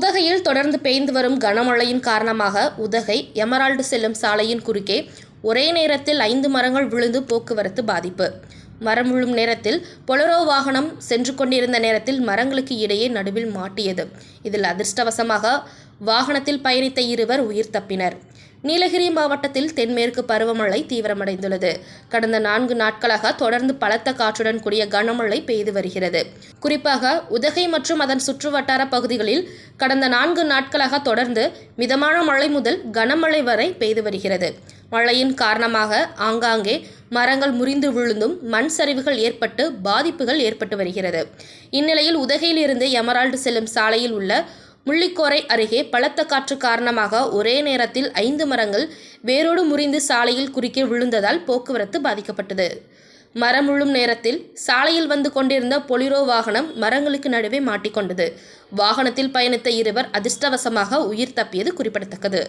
தொடர்ந்து பெய்ந்து வரும் கனமழையின் காரணமாக உதகை எமரால்டு செல்லும் சாலையின் குறுக்கே ஒரே நேரத்தில் ஐந்து மரங்கள் விழுந்து போக்குவரத்து பாதிப்பு. மரம் விழும் நேரத்தில் பொலரோ வாகனம் சென்று கொண்டிருந்த நேரத்தில் மரங்களுக்கு இடையே நடுவில் மாட்டியது. இதில் அதிர்ஷ்டவசமாக வாகனத்தில் பயணித்த இருவர் உயிர் தப்பினர். நீலகிரி மாவட்டத்தில் தென்மேற்கு பருவமழை தீவிரமடைந்துள்ளது. கடந்த நான்கு நாட்களாக தொடர்ந்து பலத்த காற்றுடன் கூடிய கனமழை பெய்து வருகிறது. குறிப்பாக உதகை மற்றும் அதன் சுற்றுவட்டார பகுதிகளில் கடந்த நான்கு நாட்களாக தொடர்ந்து மிதமான மழை முதல் கனமழை வரை பெய்து வருகிறது. மழையின் காரணமாக ஆங்காங்கே மரங்கள் முறிந்து விழுந்தும் மண் சரிவுகள் ஏற்பட்டு பாதிப்புகள் ஏற்பட்டு வருகிறது. இந்நிலையில் உதகையிலிருந்து எமரால்டு செல்லும் சாலையில் உள்ள முள்ளிக்கோரை அருகே பலத்த காற்று காரணமாக ஒரே நேரத்தில் ஐந்து மரங்கள் வேரோடு முறிந்து சாலையில் குறுக்கே விழுந்ததால் போக்குவரத்து பாதிக்கப்பட்டது. மரம் விழும் நேரத்தில் சாலையில் வந்து கொண்டிருந்த பொலிரோ வாகனம் மரங்களுக்கு நடுவே மாட்டிக்கொண்டது. வாகனத்தில் பயணித்த இருவர் அதிர்ஷ்டவசமாக உயிர் தப்பியது குறிப்பிடத்தக்கது.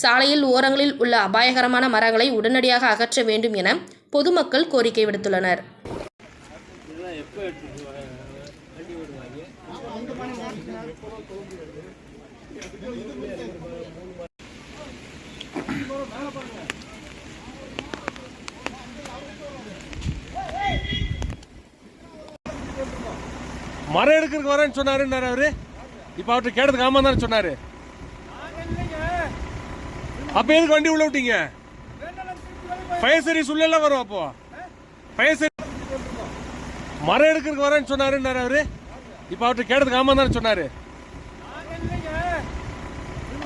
சாலையில் ஓரங்களில் உள்ள அபாயகரமான மரங்களை உடனடியாக அகற்ற வேண்டும் என பொதுமக்கள் கோரிக்கை விடுத்துள்ளனர். மரம் எடுக்கிறதுக்கு வரேன்னு சொன்னாருன்னாரு அவரு? இப்ப அவர்கிட்ட கேட்டதுக்கு ஆமா தானே சொன்னாரு. அப்ப எதுக்கு வண்டி உள்ள விட்டீங்க? ஃபயர் சர்வீஸ் உள்ள எல்லாம் வரும் அப்போ. ஃபயர் சர்வீஸ் மரம் எடுக்கிறதுக்கு வரேன்னு சொன்னாருன்னாரு அவரு? இப்ப அவர்கிட்ட கேட்டதுக்கு ஆமா தானே சொன்னாரு.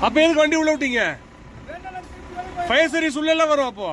அப்ப எதுக்கு வண்டி உள்ள விட்டீங்க? ஃபயர் சர்வீஸ் உள்ள எல்லாம் வரும் அப்போ.